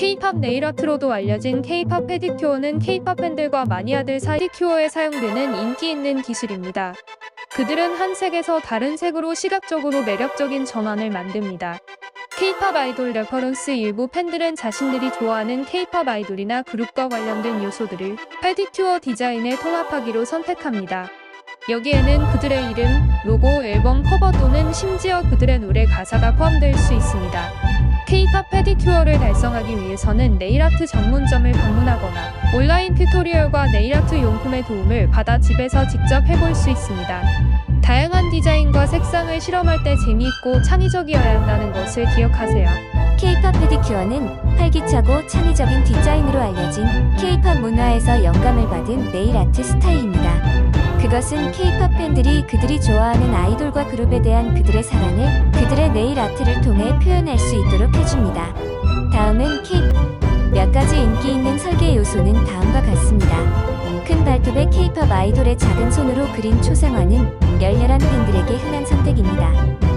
K-팝 네일아트로도 알려진 K-팝 페디큐어는 K-팝 팬들과 마니아들 사이 페디큐어에 사용되는 인기 있는 기술입니다. 그들은 한 색에서 다른 색으로 시각적으로 매력적인 전환을 만듭니다. K-팝 아이돌 레퍼런스 일부 팬들은 자신들이 좋아하는 K-팝 아이돌이나 그룹과 관련된 요소들을 페디큐어 디자인에 통합하기로 선택합니다. 여기에는 그들의 이름, 로고, 앨범 커버 또는 심지어 그들의 노래 가사가 포함될 수 있습니다. K-팝 페디큐어를 달성하기 위해서는 네일아트 전문점을 방문하거나 온라인 튜토리얼과 네일아트 용품의 도움을 받아 집에서 직접 해볼 수 있습니다. 다양한 디자인과 색상을 실험할 때 재미있고 창의적이어야 한다는 것을 기억하세요. K-팝 페디큐어는 활기차고 창의적인 디자인으로 알려진 K-팝 문화에서 영감을 받은 네일 아트 스타일입니다. 그것은 K-팝 팬들이 그들이 좋아하는 아이돌과 그룹에 대한 그들의 사랑을 그들의 네일 아트를 통해 표현할 수 있도록 해줍니다. 다음은 K 몇 가지 인기 있는 설계 요소는 다음과 같습니다. 큰 발톱의 K-팝 아이돌의 작은 손으로 그린 초상화는 열렬한 팬들에게 흔한 선택입니다.